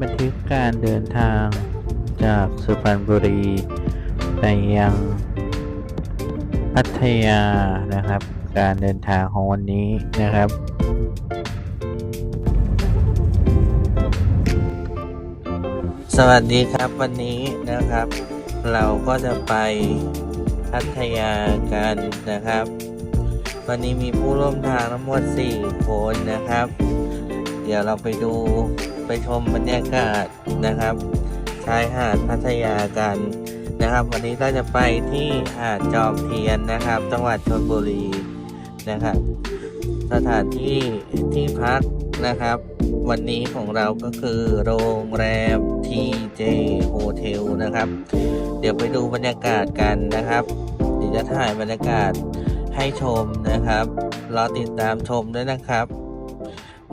บันทึกการเดินทางจากสุพรรณบุรี ไปยังพัทยานะครับ การเดินทางของวันนี้นะครับสวัสดีครับวันนี้นะครับ เราก็จะไปพัทยากันนะครับ วันนี้มีผู้ร่วมทางทั้งหมด 4 คนนะครับ เดี๋ยวเราไปดู ไปชมบรรยากาศนะครับชายหาดพัทยากันนะครับ วันนี้เราจะไปที่หาดจอมเทียนนะครับ จังหวัดชลบุรีนะครับ สถานที่ที่พักนะครับ วันนี้ของเราก็คือโรงแรม TJ Hotel นะครับ เดี๋ยวไปดูบรรยากาศกันนะครับเดี๋ยวจะถ่ายบรรยากาศให้ชมนะครับ รอติดตามชมด้วยนะครับ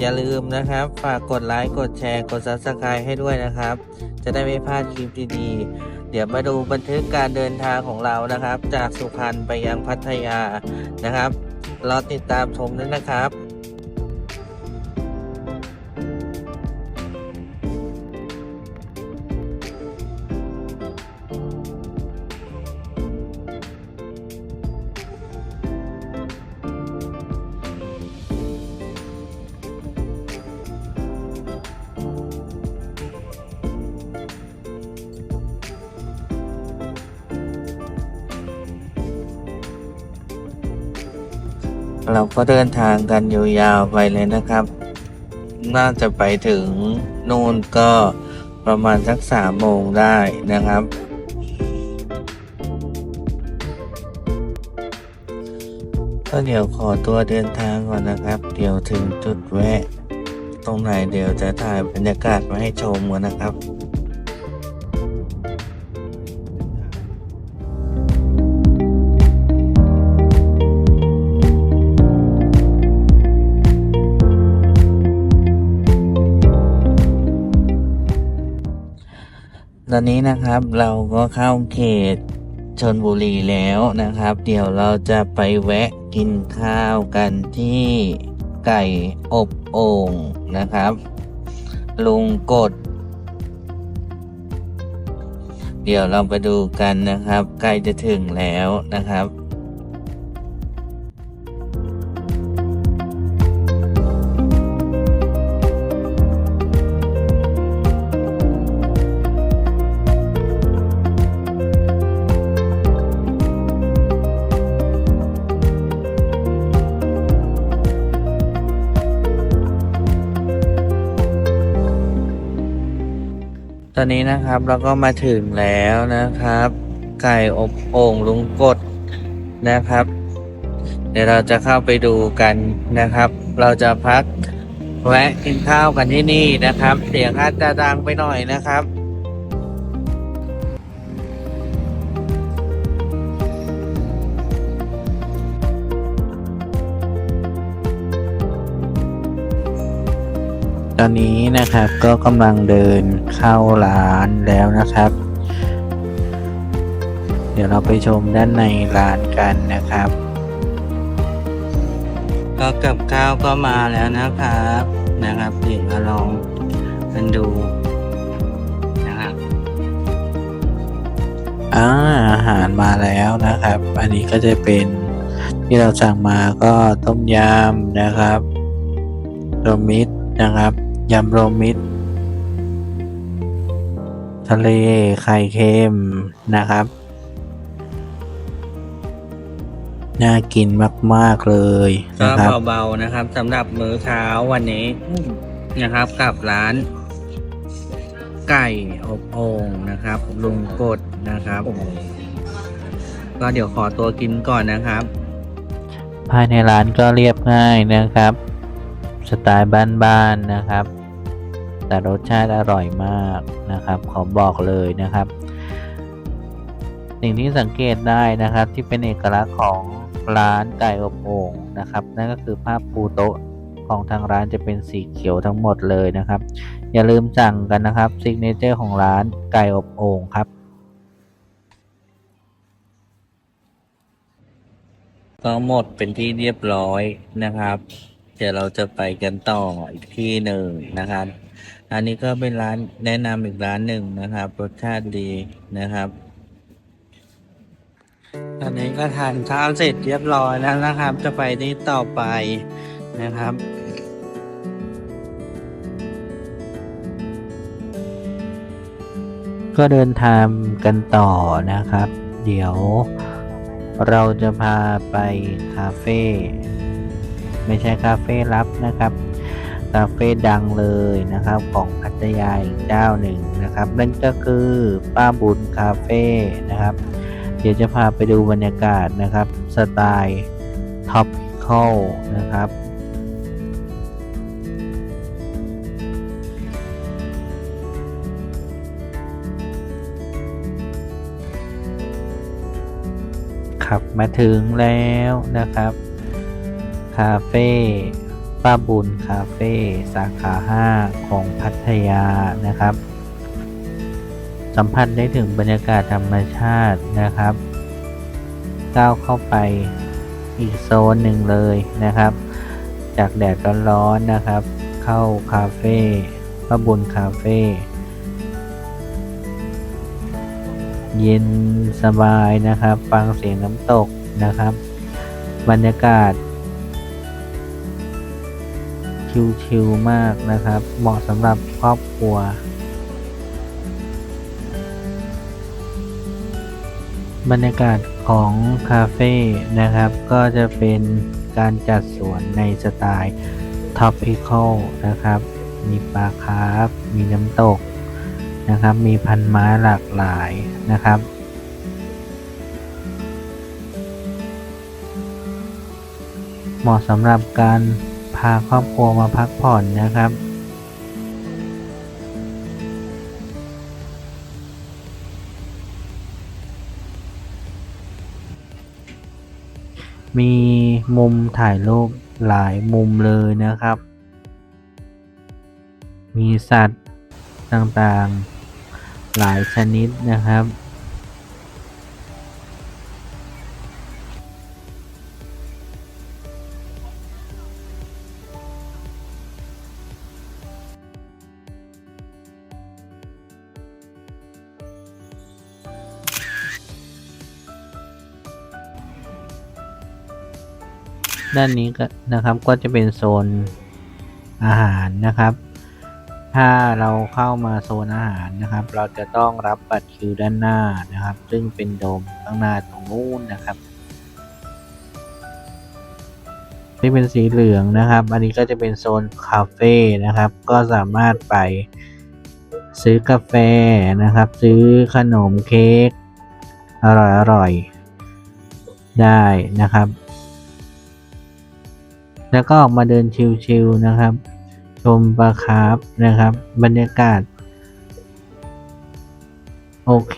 อย่าลืมนะครับ ฝากกดไลค์กดแชร์กด Subscribe ให้ด้วยนะครับ จะได้ไม่พลาดคลิปดีๆเดี๋ยวมาดูบันทึกการเดินทางของเรานะครับ จากสุพรรณไปยังพัทยานะครับรอติดตามชมด้วยนะครับ เราก็เดินทางกันยาวๆไปเลยนะครับ น่าจะไปถึงนู่นก็ประมาณสักสามโมงได้นะครับ ก็เดี๋ยวขอตัวเดินทางก่อนนะครับ เดี๋ยวถึงจุดแวะ ตรงไหนเดี๋ยวจะถ่ายบรรยากาศมาให้ชมกันนะครับ ตอนนี้นะครับเราก็เข้าเขตชนบุรีแล้วนะครับ เดี๋ยวเราจะไปแวะกินข้าวกันที่ไก่อบโอ่งนะครับ ลุงกด เดี๋ยวเราไปดูกันนะครับ ใกล้จะถึงแล้วนะครับ อนนี้นะครับเราก็มาถึงแล้วนะครับ ไก่อบโอ่งลุงกดนะครับ เดี๋ยวเราจะเข้าไปดูกันนะครับ เราจะพักแวะกินข้าวกันที่นี่นะครับ เสียงอาจจะดังไปหน่อยนะครับ ตอนนี้นะครับก็กำลังเดินเข้าร้านแล้วนะครับ เดี๋ยวเราไปชมด้านในร้านกันนะครับ ก็กับข้าวก็มาแล้วนะครับนะครับเดี๋ยวมาลองกันดูนะครับอาอาหารมาแล้วนะครับ อันนี้ก็จะเป็นที่เราสั่งมาก็ต้มยำนะครับโรวมมิตรนะครับ ยำโรวมมิตร ทะเลไข่เค็มนะครับ น่ากินมาก ๆ เลยก็นะครับ เบาๆนะครับสำหรับมื้อเช้าวันนี้นะครับกับร้าน ไก่อบโอ่งนะครับ ลุงกดนะครับ ก็เดี๋ยวขอตัวกินก่อนนะครับ ภายในร้านก็เรียบง่ายนะครับ สไตล์บ้านๆนะครับ แต่รสชาติอร่อยมากนะครับ ขอบอกเลยนะครับ สิ่งที่สังเกตได้นะครับที่เป็นเอกลักษณ์ของร้านไก่อบโอ่งนะครับ นั่นก็คือภาพปูโต๊ะของทางร้านจะเป็นสีเขียวทั้งหมดเลยนะครับ อย่าลืมสั่งกันนะครับซิกเนเจอร์ของร้านไก่อบโอ่งครับก็หมดเป็นที่เรียบร้อยนะครับ เดี๋ยวเราจะไปกันต่ออีกที่หนึ่งนะครับ อันนี้ก็เป็นร้านแนะนำอีกร้านหนึ่งนะครับ รสชาติดีนะครับ ตอนนี้ก็ทานข้าวเสร็จเรียบร้อยแล้วนะครับ จะไปที่ต่อไปนะครับก็เดินทางกันต่อนะครับ เดี๋ยวเราจะพาไปคาเฟ่ไม่ใช่คาเฟ่ลับนะครับ คาเฟ่ดังเลยนะครับของพัทยาอีกเจ้าหนึ่งนะครับ นั่นก็คือป้าบุญคาเฟ่นะครับ เดี๋ยวจะพาไปดูบรรยากาศนะครับ สไตล์ท็อปคอลนะครับขับมาถึงแล้วนะครับ คาเฟ่ ป้าบุญคาเฟ่สาขา 5 ของพัทยานะครับ สัมผัสได้ถึงบรรยากาศธรรมชาตินะครับก้าวเข้าไปอีกโซนหนึ่งเลยนะครับ จากแดดร้อนๆนะครับ เข้าคาเฟ่ป้าบุญคาเฟ่เย็นสบายนะครับ ฟังเสียงน้ำตกนะครับ บรรยากาศ ชิลๆมากนะครับ เหมาะสำหรับครอบครัว บรรยากาศของคาเฟ่นะครับ ก็จะเป็นการจัดสวนในสไตล์ Tropical นะครับ มีปลาคาร์ฟมีน้ำตกนะครับ มีพันไม้หลากหลายนะครับเหมาะสำหรับการาครอบครัวมาพักผ่อนนะครับมีมุมถ่ายรูปหลายมุมเลยนะครับ มีสัตว์ต่างๆ หลายชนิดนะครับ ด้านนี้ก็นะครับก็จะเป็นโซนอาหารนะครับ ถ้าเราเข้ามาโซนอาหารนะครับ เราจะต้องรับบัตรคิวด้านหน้านะครับ ซึ่งเป็นโดมข้างหน้าตรงนู้นนะครับที่เป็นสีเหลืองนะครับ อันนี้ก็จะเป็นโซนคาเฟ่นะครับ ก็สามารถไปซื้อกาแฟนะครับ ซื้อขนมเค้กอร่อยๆได้นะครับ แล้วก็ออกมาเดินชิลๆนะครับ ชมปลาคาร์ฟนะครับ บรรยากาศ โอเค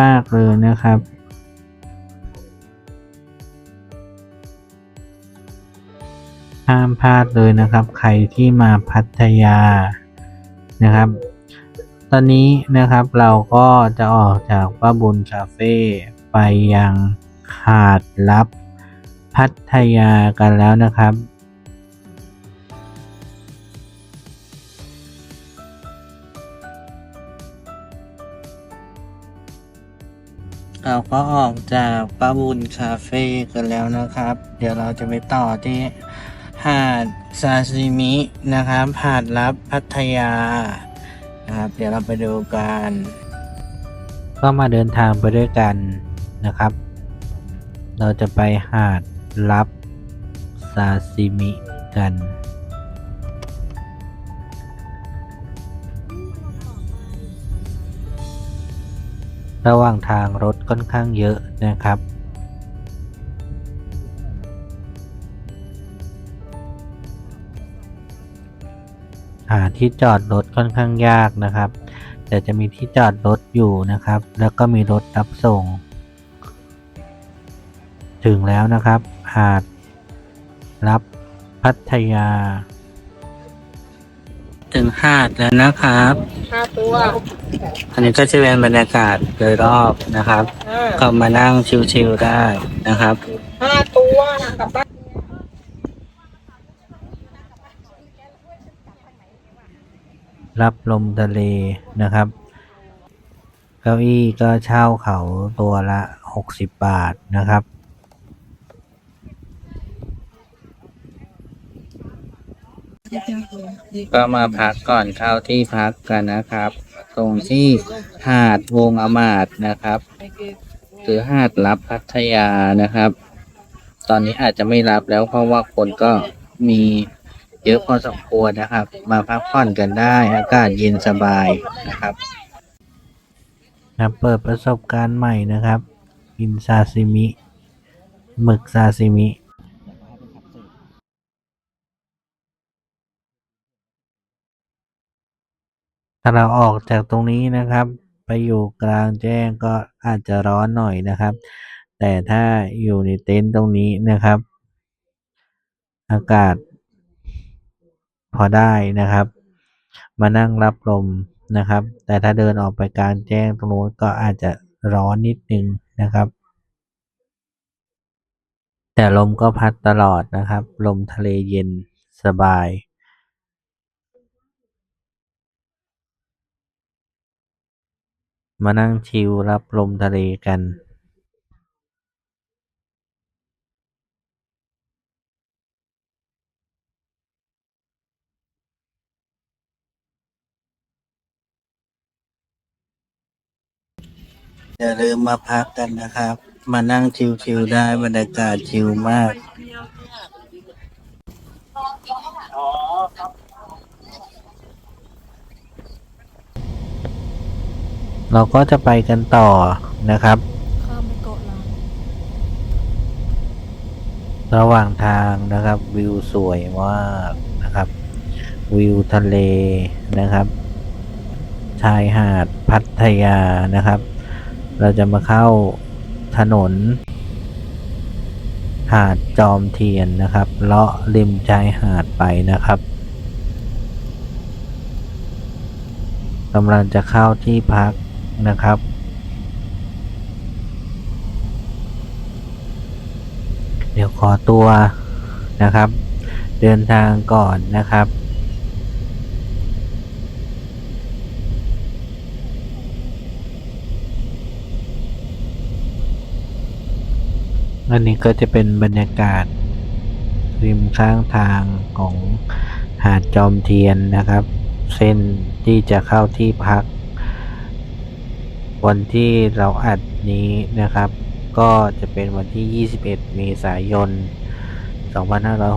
มาก ๆ เลยนะครับห้ามพลาดเลยนะครับ ใครที่มาพัทยานะครับ ตอนนี้นะครับเราก็จะออกจากป้าบุญคาเฟ่ไปยังหาดลับพัทยากันแล้วนะครับ เราก็ออกจากป้าบุญคาเฟ่กันแล้วนะครับ เดี๋ยวเราจะไปต่อที่หาดซาซิมินะครับหาดลับพัทยานะครับ เดี๋ยวเราไปดูกัน ก็มาเดินทางไปด้วยกันนะครับ เราจะไปหาดลับซาซิมิกัน ระหว่างทางรถค่อนข้างเยอะนะครับ หาที่จอดรถค่อนข้างยากนะครับ แต่จะมีที่จอดรถอยู่นะครับ แล้วก็มีรถรับส่ง ถึงแล้วนะครับ หาดรับพัทยา ถึงหาดแล้วนะครับ ห้าตัว อันนี้ก็จะเป็นบรรยากาศโดยรอบนะครับห้าก็มานั่งชิลๆได้นะครับ ห้าตัวกลับบ้านบรับลมทะเลนะครับ เก้าอี้ก็เช่าเขาตัวละ 60 บาทนะครับ ก็มาพักก่อนเข้าที่พักกันนะครับ ตรงที่หาดวงอมาดนะครับ หรือหาดรับพัทยานะครับ ตอนนี้อาจจะไม่รับแล้วเพราะว่าคนก็มีเยอะพอสมควรนะครับ มาพักผ่อนกันได้อากาศเย็นสบายนะครับนะเปิดประสบการณ์ใหม่นะครับ กินซาซิมิหมึกซาซิมิ ถ้าเราออกจากตรงนี้นะครับ ไปอยู่กลางแจ้งก็อาจจะร้อนหน่อยนะครับ แต่ถ้าอยู่ในเต็นท์ตรงนี้นะครับ อากาศ พอได้นะครับ มานั่งรับลมนะครับ แต่ถ้าเดินออกไปกลางแจ้งตรงนู้นก็อาจจะร้อนนิดนึงนะครับ แต่ลมก็พัดตลอดนะครับ ลมทะเลเย็นสบาย มานั่งชิลรับลมทะเลกันอย่าลืมมาพักกันนะครับ มานั่งชิลๆได้บรรยากาศชิลมาก เราก็จะไปกันต่อนะครับ ข้ามไปเกาะล้านระหว่างทางนะครับวิวสวยมากนะครับ วิวทะเลนะครับ ชายหาดพัทยานะครับ เราจะมาเข้าถนน หาดจอมเทียนนะครับเลาะริมชายหาดไปนะครับกำลังจะเข้าที่พัก นะครับ เดี๋ยวขอตัวนะครับ เดินทางก่อนนะครับอันนี้ก็จะเป็นบรรยากาศ ริมข้างทางของหาดจอมเทียนนะครับ เส้นที่จะเข้าที่พัก วันที่เราอัดนี้นะครับ ก็จะเป็นวันที่ 21 เมษายน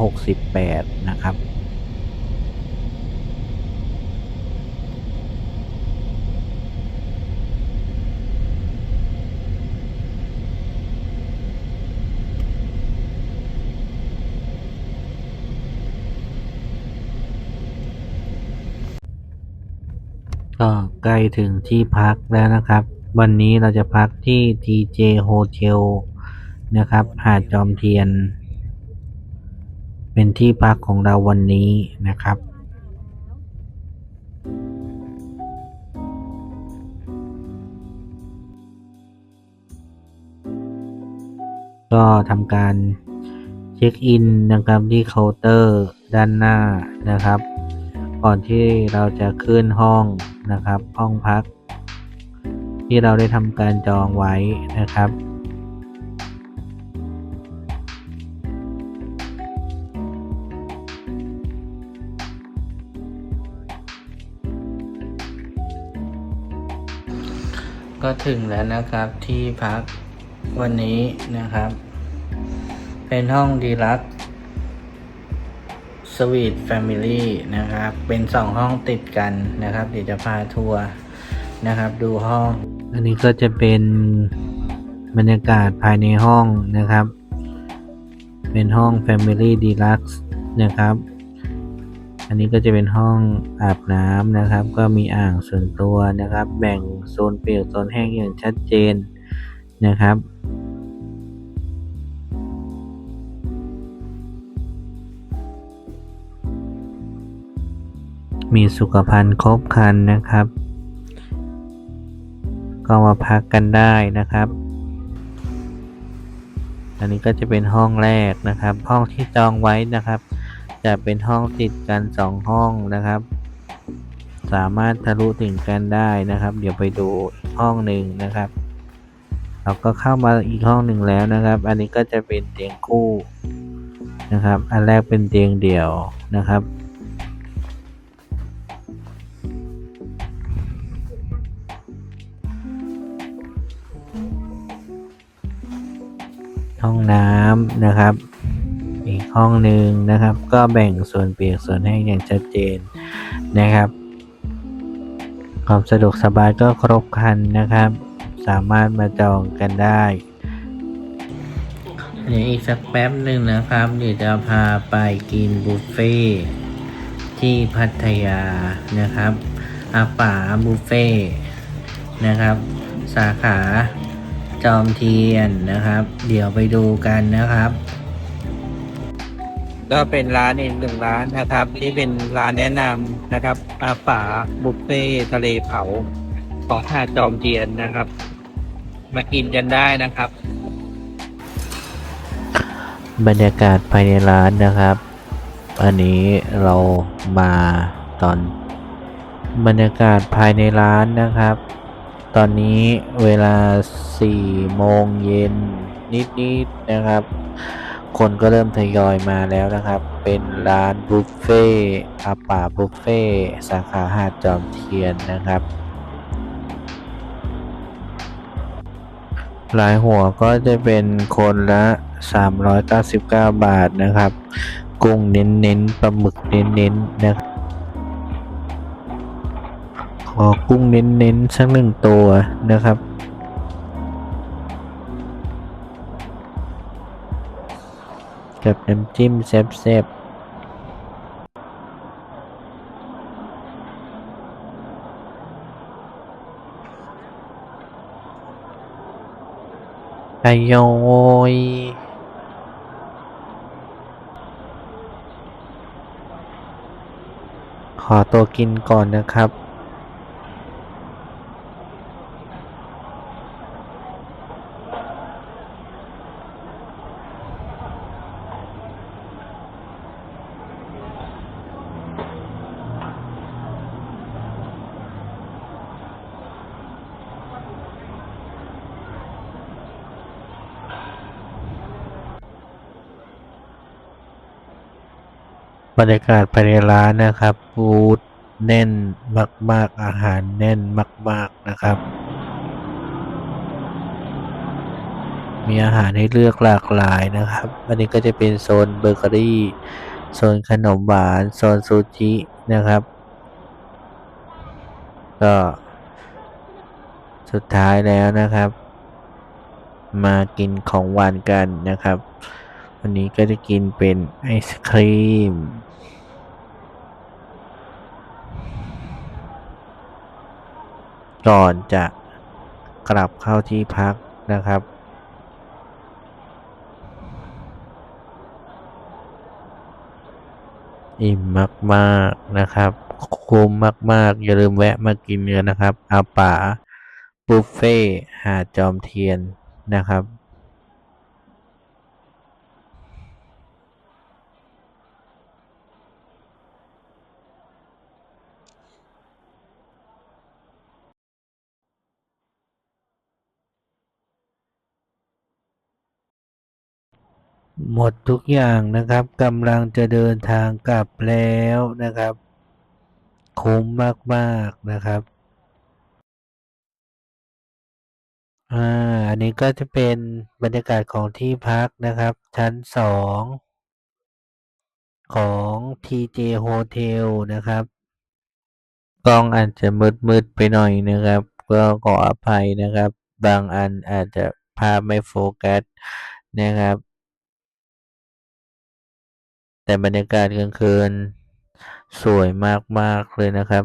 2568 นะครับก็ใกล้ถึงที่พักแล้วนะครับ วันนี้เราจะพักที่ TJ Hotel นะครับ หาดจอมเทียน เป็นที่พักของเราวันนี้นะครับก็ทำการเช็คอินนะครับที่เคาน์เตอร์ด้านหน้านะครับ ก่อนที่เราจะขึ้นห้องนะครับ ห้องพัก ที่เราได้ทำการจองไว้นะครับก็ถึงแล้วนะครับที่พักวันนี้นะครับ เป็นห้องดีลักสวีทแฟมิลี่นะครับ เป็นสองห้องติดกันนะครับ เดี๋ยวจะพาทัวร์นะครับ ดูห้อง อันนี้ก็จะเป็นบรรยากาศภายในห้องนะครับ เป็นห้อง Family Deluxe นะครับ อันนี้ก็จะเป็นห้องอาบน้ำนะครับ ก็มีอ่างส่วนตัวนะครับ แบ่งโซนเปียกโซนแห้งอย่างชัดเจนนะครับ มีสุขภัณฑ์ครบครันนะครับ ก็มาพักกันได้นะครับ อันนี้ก็จะเป็นห้องแรกนะครับ ห้องที่จองไว้นะครับ จะเป็นห้องติดกันสองห้องนะครับ สามารถทะลุถึงกันได้นะครับ เดี๋ยวไปดูห้องหนึ่งนะครับเราก็เข้ามาอีกห้องหนึ่งแล้วนะครับ อันนี้ก็จะเป็นเตียงคู่นะครับ อันแรกเป็นเตียงเดี่ยวนะครับ ห้องน้ำนะครับ อีกห้องหนึ่งนะครับ ก็แบ่งส่วนเปียกส่วนแห้งอย่างชัดเจนนะครับ ความสะดวกสบายก็ครบครันนะครับ สามารถมาจองกันได้เดี๋ยวอีกสักแป๊บหนึ่งนะครับ เดี๋ยวจะพาไปกินบุฟเฟ่ต์ที่พัทยานะครับอาป่าบุฟเฟ่ต์นะครับ สาขา จอมเทียนนะครับ เดี๋ยวไปดูกันนะครับ ก็เป็นร้านอีกหนึ่งร้านนะครับ ที่เป็นร้านแนะนำนะครับอาป่าบุฟเฟ่ทะเลเผาของหาดจอมเทียนนะครับ มากินกันได้นะครับ บรรยากาศภายในร้านนะครับ อันนี้เรามาตอน บรรยากาศภายในร้านนะครับ ตอนนี้เวลา4โมงเย็นนิดๆนะครับ คนก็เริ่มทยอยมาแล้วนะครับ เป็นร้านบุฟเฟ่อาป่าบุฟเฟ่สาขาหาดจอมเทียนนะครับ หลายหัวก็จะเป็นคนละ 399 บาทนะครับ กุ้งเน้นๆปลาหมึกเน้นๆนะครับ อกุ้งเน้นๆสักหนึ่งตัวนะครับ กับน้ำจิ้มแซ่บๆอายอยขอตัวกินก่อนนะครับ บรรยากาศภายในร้านนะครับฟูดแน่นมาก ๆ อาหารแน่นมาก ๆ นะครับ มีอาหารให้เลือกหลากหลายนะครับ อันนี้ก็จะเป็นโซนเบเกอรี่ โซนขนมหวาน โซนซูชินะครับ ก็สุดท้ายแล้วนะครับ มากินของหวานกันนะครับ วันนี้ก็จะกินเป็นไอศครีม ก่อนจะกลับเข้าที่พักนะครับ อิ่มมากๆนะครับ คุ้มมากๆ อย่าลืมแวะมากินเนื้อนะครับ อาป่าบุฟเฟ่หาดจอมเทียนนะครับ หมดทุกอย่างนะครับกำลังจะเดินทางกลับแล้วนะครับ คุ้มมากๆนะครับอ่าอันนี้ก็จะเป็นบรรยากาศของที่พักนะครับ ชั้นสองของ TJ Hotel นะครับกล้องอาจจะมืดๆไปหน่อยนะครับ ก็ขออภัยนะครับ บางอันอาจจะภาพไม่โฟกัสนะครับ แต่บรรยากาศกลางคืนสวยมาก ๆ เลยนะครับ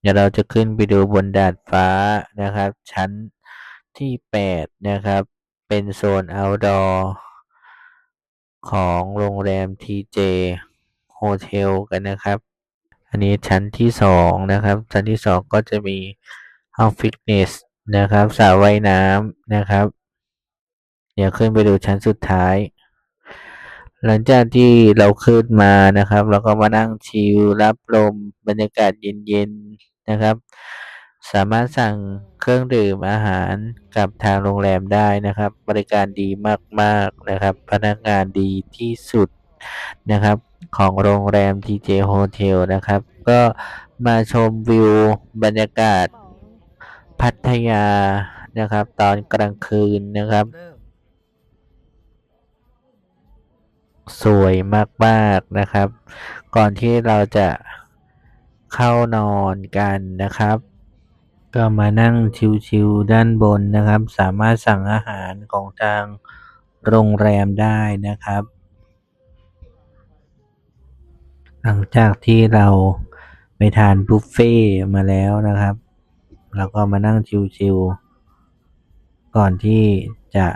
เดี๋ยวเราจะขึ้นไปดูบนดาดฟ้านะครับ ชั้นที่ 8 นะครับ เป็นโซน outdoor ของโรงแรม TJ Hotel กันนะครับ อันนี้ชั้นที่ 2 นะครับ ชั้นที่ 2 ก็จะมีห้องฟิตเนสนะครับสระว่ายน้ำนะครับ เดี๋ยวขึ้นไปดูชั้นสุดท้าย หลังจากที่เราขึ้นมานะครับ เราก็มานั่งชิลรับลมบรรยากาศเย็นๆนะครับ สามารถสั่งเครื่องดื่มอาหารกับทางโรงแรมได้นะครับ บริการดีมากๆนะครับ พนักงานดีที่สุดนะครับ ของโรงแรม TJ Hotel นะครับ ก็มาชมวิวบรรยากาศพัทยานะครับ ตอนกลางคืนนะครับ สวยมากๆนะครับ ก่อนที่เราจะเข้านอนกันนะครับ ก็มานั่งชิวๆด้านบนนะครับ สามารถสั่งอาหารของทางโรงแรมได้นะครับ หลังจากที่เราไปทานบุฟเฟ่ต์มาแล้วนะครับเราก็มานั่งชิวๆก่อนที่จะ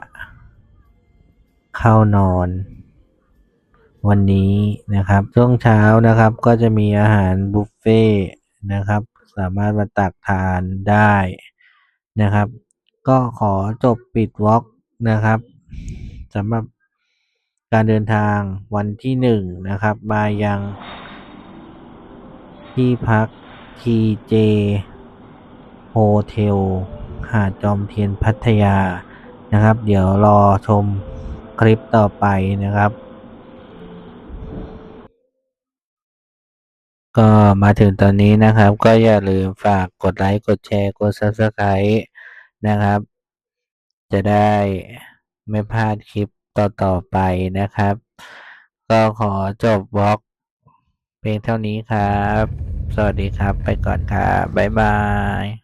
เข้านอน วันนี้นะครับ ช่วงเช้านะครับก็จะมีอาหารบุฟเฟ่ต์นะครับ สามารถมาตักทานได้นะครับ ก็ขอจบปิดวอล์กนะครับสำหรับการเดินทางวันที่หนึ่งนะครับ มายังที่พัก TJ Hotel หาดจอมเทียนพัทยานะครับ เดี๋ยวรอชมคลิปต่อไปนะครับ ก็มาถึงตอนนี้นะครับ ก็อย่าลืมฝากกดไลค์กดแชร์กด Subscribe นะครับ จะได้ไม่พลาดคลิปต่อๆไปนะครับ ก็ขอจบบล็อกเพียงเท่านี้ครับ สวัสดีครับไปก่อนครับ บ๊ายบาย